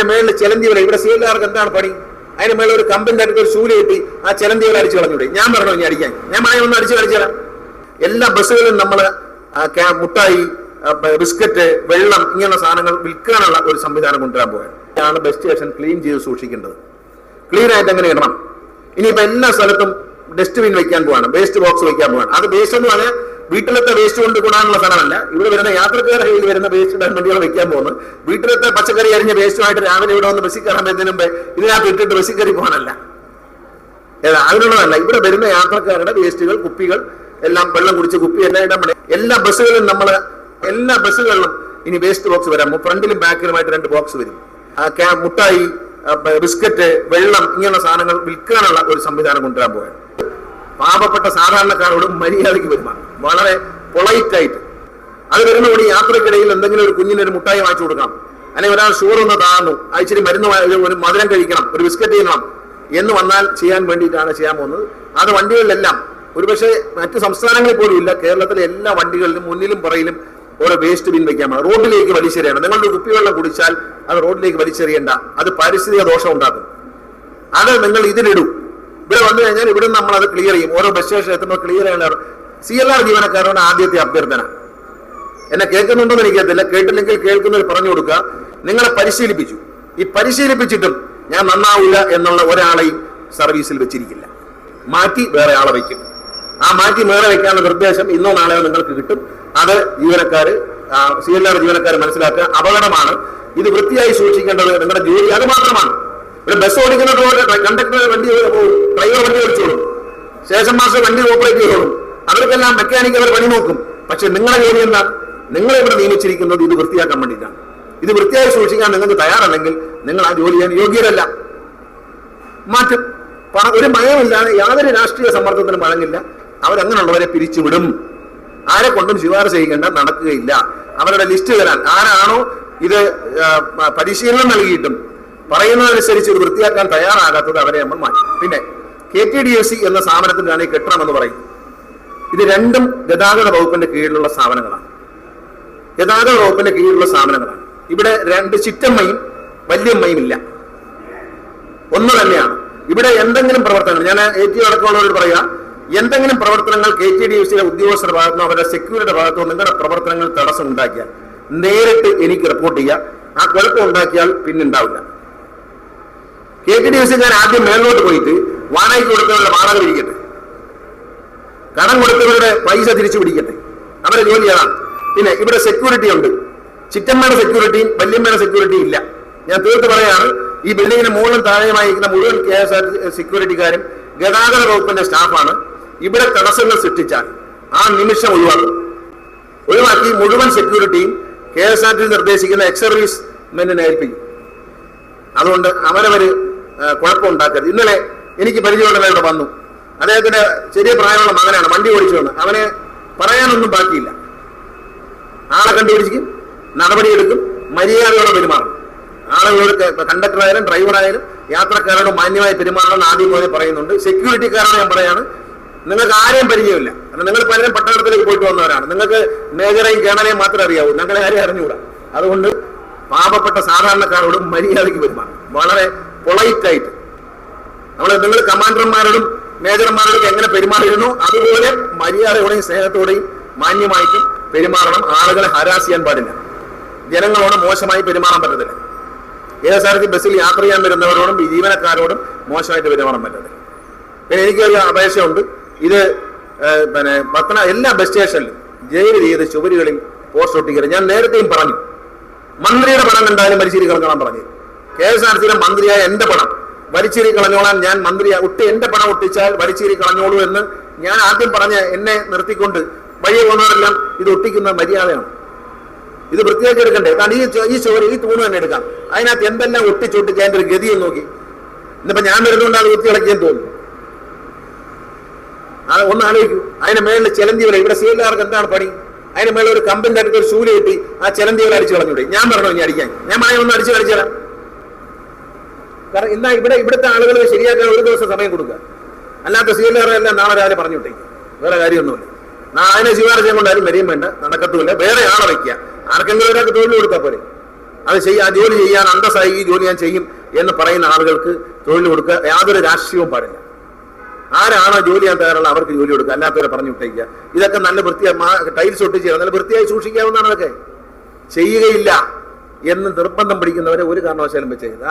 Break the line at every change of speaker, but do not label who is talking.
അതിന് മേളിൽ ചിലന്തി വില ഇവിടെ സീലുകാർക്ക് എന്താണ് പണി? അതിന് മേളിൽ ഒരു കമ്പിന്റെ അടുത്ത് ഒരു ശൂല കിട്ടി ആ ചിലന്തി വില അടിച്ചു കളഞ്ഞൂടെ. ഞാൻ പറഞ്ഞു ഇനി അടിക്കാൻ. ഞാൻ മഴ ഒന്ന് അടിച്ചു കളിച്ചാൽ എല്ലാ ബസ്സുകളിലും നമ്മൾ മുട്ടായി ബിസ്ക്കറ്റ് വെള്ളം ഇങ്ങനെയുള്ള സാധനങ്ങൾ വിൽക്കാനുള്ള ഒരു സംവിധാനം കൊണ്ടുവരാൻ പോവുകയാണ്. ആണ് ബസ് സ്റ്റേഷൻ ക്ലീൻ ചെയ്ത് സൂക്ഷിക്കേണ്ടത്. ക്ലീൻ ആയിട്ട് എങ്ങനെ ഇടണം? ഇനിയിപ്പോ എല്ലാ സ്ഥലത്തും ഡസ്റ്റ്ബിൻ വെക്കാൻ പോവാണ്. വേസ്റ്റ് ബോക്സ് വെക്കാൻ പോവാണ്. അത് വേസ്റ്റ് എന്ന് പറഞ്ഞാൽ വീട്ടിലത്തെ വേസ്റ്റ് കൊണ്ട് കൂടാനുള്ള സ്ഥലമല്ല. ഇവിടെ വരുന്ന യാത്രക്കാരുടെ കയ്യിൽ വരുന്ന വേസ്റ്റ് വണ്ടികൾ വെക്കാൻ പോകുന്നത്. വീട്ടിലത്തെ പച്ചക്കറി അരിഞ്ഞ വേസ്റ്റുമായിട്ട് രാവിലെ ഇവിടെ വന്ന് ബസ്സിൽ കയറാൻ വരുന്നതിന് മുമ്പ് ഇതിനകത്ത് ഇട്ടിട്ട് ബസ്സിൽ കയറി പോകാനല്ല. ഏതാ അതിനുള്ളതല്ല. ഇവിടെ വരുന്ന യാത്രക്കാരുടെ വേസ്റ്റുകൾ കുപ്പികൾ എല്ലാം വെള്ളം കുടിച്ച് കുപ്പി എല്ലാം ഇടാൻ എല്ലാ ബസ്സുകളിലും നമ്മൾ എല്ലാ ബസ്സുകളിലും ഇനി വേസ്റ്റ് ബോക്സ് വരാം. ഫ്രണ്ടിലും ബാക്കിലുമായിട്ട് രണ്ട് ബോക്സ് വരും. മുട്ടായി ബിസ്ക്കറ്റ് വെള്ളം ഇങ്ങനെയുള്ള സാധനങ്ങൾ വിൽക്കാനുള്ള ഒരു സംവിധാനം കൊണ്ടുവരാൻ പോവുകയാണ്. പാവപ്പെട്ട സാധാരണക്കാരോടും മര്യാദയ്ക്ക് പെരുമാറണം. വളരെ പൊളൈറ്റ് ആയിട്ട്. അത് വരുന്നതോടെ യാത്രക്കിടയിൽ എന്തെങ്കിലും ഒരു കുഞ്ഞിന് ഒരു മുട്ടായി വാങ്ങിച്ചു കൊടുക്കണം. അല്ലെങ്കിൽ ഒരാൾ ഷുഗർ ഒന്ന് താഴ്ന്നു. അയച്ചിരി മരുന്ന് ഒരു- മധുരം കഴിക്കണം. ഒരു ബിസ്ക്കറ്റ് തിന്നണം. എന്ന് വന്നാൽ ചെയ്യാൻ വേണ്ടിയിട്ടാണ് ചെയ്യാൻ പോകുന്നത്. അത് വണ്ടികളിലെല്ലാം ഒരുപക്ഷെ മറ്റ് സംസ്ഥാനങ്ങളിൽ പോലും ഇല്ല. കേരളത്തിലെ എല്ലാ വണ്ടികളിലും മുന്നിലും പുറയിലും ഓരോ വേസ്റ്റ് ബിൻ വയ്ക്കാൻ റോഡിലേക്ക് വലിച്ചെറിയണം നിങ്ങളുടെ കുപ്പിവെള്ളം കുടിച്ചാൽ അത് റോഡിലേക്ക് വലിച്ചെറിയണ്ട അത് പാരിസ്ഥിതിക ദോഷം ഉണ്ടാക്കും. അത് നിങ്ങൾ ഇതിലിടൂ. ഇവിടെ വന്നു കഴിഞ്ഞാൽ ഇവിടെ നമ്മൾ അത് ക്ലിയർ ചെയ്യും. ഓരോ ബസ് സ്റ്റേഷൻ എത്തുമ്പോൾ ക്ലിയർ ചെയ്യാൻ സി എൽ ആർ ജീവനക്കാരോട് ആദ്യത്തെ അഭ്യർത്ഥന. എന്നെ കേൾക്കുന്നുണ്ടോന്ന് എനിക്കത്തില്ല കേട്ടില്ലെങ്കിൽ കേൾക്കുന്നവർ പറഞ്ഞു കൊടുക്കുക. നിങ്ങളെ പരിശീലിപ്പിച്ചു. ഈ പരിശീലിപ്പിച്ചിട്ടും ഞാൻ നന്നാവില്ല എന്നുള്ള ഒരാളെയും സർവീസിൽ വെച്ചിരിക്കില്ല. മാറ്റി വേറെ ആളെ വയ്ക്കും. ആ മാറ്റി വേറെ വയ്ക്കാനുള്ള നിർദ്ദേശം ഇന്നോ നാളെയോ നിങ്ങൾക്ക് കിട്ടും. അത് ജീവനക്കാർ സി എൽ ആർ ജീവനക്കാർ മനസ്സിലാക്കുക. അപകടമാണ്. ഇത് വൃത്തിയായി സൂക്ഷിക്കേണ്ടത് നിങ്ങളുടെ ജോലി. അത് മാത്രമാണ്. ഒരു ബസ് ഓടിക്കുന്നത് കണ്ടക്ടർ വണ്ടി ഡ്രൈവർ വണ്ടി ഓടിച്ചോളും. ശേഷം മാസം വണ്ടി ഓപ്പറേറ്റ് ചെയ്തോളും. അവർക്കെല്ലാം മെക്കാനിക് അവർ പണി നോക്കും പക്ഷെ നിങ്ങളുടെ ജോലി എന്താ? നിങ്ങളെ ഇവിടെ നിയമിച്ചിരിക്കുന്നത് ഇത് വൃത്തിയാക്കാൻ വേണ്ടിയിട്ടാണ്. ഇത് വൃത്തിയായി സൂക്ഷിക്കാൻ നിങ്ങൾക്ക് തയ്യാറല്ലെങ്കിൽ നിങ്ങൾ ആ ജോലി ചെയ്യാൻ യോഗ്യരല്ല. മാറ്റും. ഒരു ഭയമില്ലാതെ യാതൊരു രാഷ്ട്രീയ സമ്മർദ്ദത്തിനും വഴങ്ങില്ല അവരങ്ങനെയുള്ളവരെ പിരിച്ചുവിടും. ആരെ കൊണ്ടും ശുപാർശ ചെയ്യേണ്ട നടക്കുകയില്ല. അവരുടെ ലിസ്റ്റ് തരാൻ. ആരാണോ ഇത് പരിശീലനം നൽകിയിട്ടും പറയുന്നതനുസരിച്ച് ഇത് വൃത്തിയാക്കാൻ തയ്യാറാകാത്തത് അവരെ നമ്മൾ മാറ്റി. പിന്നെ K T D S C എന്ന സ്ഥാപനത്തിനാണ് ഈ കെട്ടണമെന്ന് പറയും. ഇത് രണ്ടും ഗതാഗത വകുപ്പിന്റെ കീഴിലുള്ള സ്ഥാപനങ്ങളാണ്. ഗതാഗത വകുപ്പിന്റെ കീഴിലുള്ള സ്ഥാപനങ്ങളാണ്. ഇവിടെ രണ്ട് ചിറ്റമ്മയും വല്യമ്മയും ഇല്ല. ഒന്ന് തന്നെയാണ്. ഇവിടെ എന്തെങ്കിലും പ്രവർത്തനങ്ങൾ ഞാൻ എ ടി അടക്കമുള്ളവരോട് പറയാം എന്തെങ്കിലും പ്രവർത്തനങ്ങൾ കെ ടി ഡി എഫ് സിയുടെ ഉദ്യോഗസ്ഥരുടെ ഭാഗത്തുനിന്നോ അവരുടെ സെക്യൂരിറ്റിയുടെ ഭാഗത്തുനിന്നോ നിങ്ങളുടെ പ്രവർത്തനങ്ങൾ തടസ്സം ഉണ്ടാക്കിയാൽ നേരിട്ട് എനിക്ക് റിപ്പോർട്ട് ചെയ്യാം. ആ കുഴപ്പം ഉണ്ടാക്കിയാൽ പിന്നെ ഉണ്ടാവില്ല. K T D F C ഞാൻ ആദ്യം മേലോട്ട് പോയിട്ട് വാടകയ്ക്ക് കൊടുത്തവരുടെ വാടക പിരിക്കട്ടെ കടം കൊടുത്തവരുടെ പൈസ തിരിച്ചു പിടിക്കട്ടെ. അവരെ ജോലി അതാണ് പിന്നെ ഇവിടെ സെക്യൂരിറ്റി ഉണ്ട്. ചിറ്റമ്മയുടെ സെക്യൂരിറ്റിയും വല്യമ്മയുടെ സെക്യൂരിറ്റിയും ഇല്ല. ഞാൻ തീർത്ത് പറയാണ് ഈ ബിൽഡിങ്ങിന് മുകളിലും താഴെയുമായിരിക്കുന്ന മുഴുവൻ കെ എസ് ആർ സെക്യൂരിറ്റിക്കാരും ഗതാഗത വകുപ്പിന്റെ സ്റ്റാഫാണ് ഇവിടെ തടസ്സങ്ങൾ സൃഷ്ടിച്ചാൽ ആ നിമിഷം ഒഴിവാക്കും. ഒഴിവാക്കി മുഴുവൻ സെക്യൂരിറ്റിയും കെ എസ് ആർ ടി നിർദ്ദേശിക്കുന്ന എക്സ് സർവീസ് മെന്നിനെ ഏൽപ്പിക്കും. അതുകൊണ്ട് കുഴപ്പം കുഴപ്പമുണ്ടാക്കരുത്. ഇന്നലെ എനിക്ക് പരിചയമുള്ളവരുടെ വന്നു. അദ്ദേഹത്തിന്റെ ചെറിയ പ്രായമുള്ള മകനാണ് വണ്ടി ഓടിച്ചു വന്ന് അവനെ പറയാനൊന്നും ബാക്കിയില്ല. ആളെ കണ്ടുപിടിച്ചിരിക്കും നടപടിയെടുക്കും മര്യാദയോടെ പെരുമാറും. ആളുകളോട് കണ്ടക്ടറായാലും ഡ്രൈവറായാലും യാത്രക്കാരോട് മാന്യമായി പെരുമാറണം ആദ്യം മുതലേ പറയുന്നുണ്ട്. സെക്യൂരിറ്റിക്കാരോട് ഞാൻ പറയാണ് നിങ്ങൾക്ക് ആരെയും പരിചയമില്ല. കാരണം നിങ്ങൾ പലരും പട്ടണത്തിലേക്ക് പോയിട്ട് വന്നവരാണ്. നിങ്ങൾക്ക് മേജറേയും കേണറേയും മാത്രമേ അറിയാവൂ. ഞങ്ങളെ ആരെയും അറിഞ്ഞുകൂടാ. അതുകൊണ്ട് പാപപ്പെട്ട സാധാരണക്കാരോടും മര്യാദയ്ക്ക് പെരുമാറും വളരെ പൊളൈറ്റായിട്ട് നമ്മൾ നിങ്ങൾ കമാൻഡർമാരോടും മേജർമാരോടും എങ്ങനെ പെരുമാറിയിരുന്നു? അതുപോലെ മര്യാദയോടെയും സ്നേഹത്തോടെയും മാന്യമായിട്ടും പെരുമാറണം. ആളുകളെ ഹരാസ് ചെയ്യാൻ പാടില്ല. ജനങ്ങളോട് മോശമായി പെരുമാറാൻ പറ്റത്തില്ല. ഏത് സ്ഥലത്ത് ആർ ടി ബസ്സിൽ യാത്ര ചെയ്യാൻ വരുന്നവരോടും ജീവനക്കാരോടും മോശമായിട്ട് പെരുമാറാൻ പറ്റത്തില്ല. പിന്നെ എനിക്കൊരു അപേക്ഷയുണ്ട്. ഇത് പിന്നെ പത്തന എല്ലാ ബസ് സ്റ്റേഷനിലും ജയിൽ ചെയ്ത് ചുവരുകളിൽ പോസ്റ്റ് ഒട്ടിക്കരുത്. ഞാൻ നേരത്തെയും പറഞ്ഞു. മന്ത്രിയുടെ പണം കണ്ടാലും പരിശീലിക്കണം കാണാൻ പറഞ്ഞു. കെ എസ് ആർ സിയിലെ മന്ത്രിയായ എന്റെ പണം വലിച്ചേരി കളഞ്ഞോളാൻ ഞാൻ മന്ത്രി ഒട്ടി എന്റെ പണം ഒട്ടിച്ചാൽ വലിച്ചേരി കളഞ്ഞോളൂ എന്ന് ഞാൻ ആദ്യം പറഞ്ഞ എന്നെ നിർത്തിക്കൊണ്ട് വഴിയെ പോകുന്നവരെല്ലാം ഇത് ഒട്ടിക്കുന്ന മര്യാദയാണ്. ഇത് പ്രത്യേകിച്ച് എടുക്കണ്ടേ? കാരണം ഈ ഈ ചോര ഈ തൂണ് തന്നെ എടുക്കാം. അതിനകത്ത് എന്തെല്ലാം ഒട്ടിച്ചൊട്ടിച്ച് അതിന്റെ ഒരു ഗതിയും നോക്കി. ഇന്നിപ്പോ ഞാൻ വരുന്നതുകൊണ്ട് അത് വൃത്തിയിളക്കിയെന്ന് തോന്നുന്നു. അത് ഒന്ന് ആലോചിക്കൂ. അതിന് മേളിൽ ചെലന്തി വില ഇവിടെ സീലുകാർക്ക് എന്താണ് പണി? അതിന് മേളിൽ ഒരു കമ്പിന്റെ അടുത്ത് ഒരു ശൂല കിട്ടി ആ ചെലന്തി വില അടിച്ചു കളഞ്ഞൂടെ. ഞാൻ പറഞ്ഞു ഇനി അടിക്കാൻ. ഞാൻ മഴ ഒന്ന് അടിച്ചു കളിച്ചാലാ കാരണം ഇന്നാ ഇവിടെ ഇവിടുത്തെ ആളുകൾ ശരിയാക്കാൻ ഒരു ദിവസം സമയം കൊടുക്കുക. അല്ലാത്ത സീലുകാരെല്ലാം നാളെ രാവിലെ പറഞ്ഞു വിട്ടേക്കും വേറെ കാര്യമൊന്നുമില്ല. നാളെ ശിവാർജയം കൊണ്ടാലും വരെയും വേണ്ട. നടക്കത്തുമില്ല. വേറെ ആളെ വയ്ക്കുക. ആർക്കെങ്കിലും ഒരാൾക്ക് തൊഴിൽ കൊടുത്താൽ പോരെ. അത് ചെയ്യാൻ ജോലി ചെയ്യാൻ അന്തസ്സായി ഈ ജോലി ഞാൻ ചെയ്യും എന്ന് പറയുന്ന ആളുകൾക്ക് തൊഴിൽ കൊടുക്കുക. യാതൊരു രാഷ്ട്രീയവും പാടില്ല. ആരാണോ ജോലി ചെയ്യാൻ തയ്യാറുള്ള അവർക്ക് ജോലി കൊടുക്കുക. അല്ലാത്തവരെ പറഞ്ഞു വിട്ടേക്കുക. ഇതൊക്കെ നല്ല വൃത്തിയായി ടൈൽസ് ഒട്ടിച്ച് നല്ല വൃത്തിയായി സൂക്ഷിക്കാവുന്നതാണ് അതൊക്കെ. ചെയ്യുകയില്ല എന്ന് നിർബന്ധം പിടിക്കുന്നവരെ ഒരു കാരണവശാലും വെച്ചേക്കുന്നത്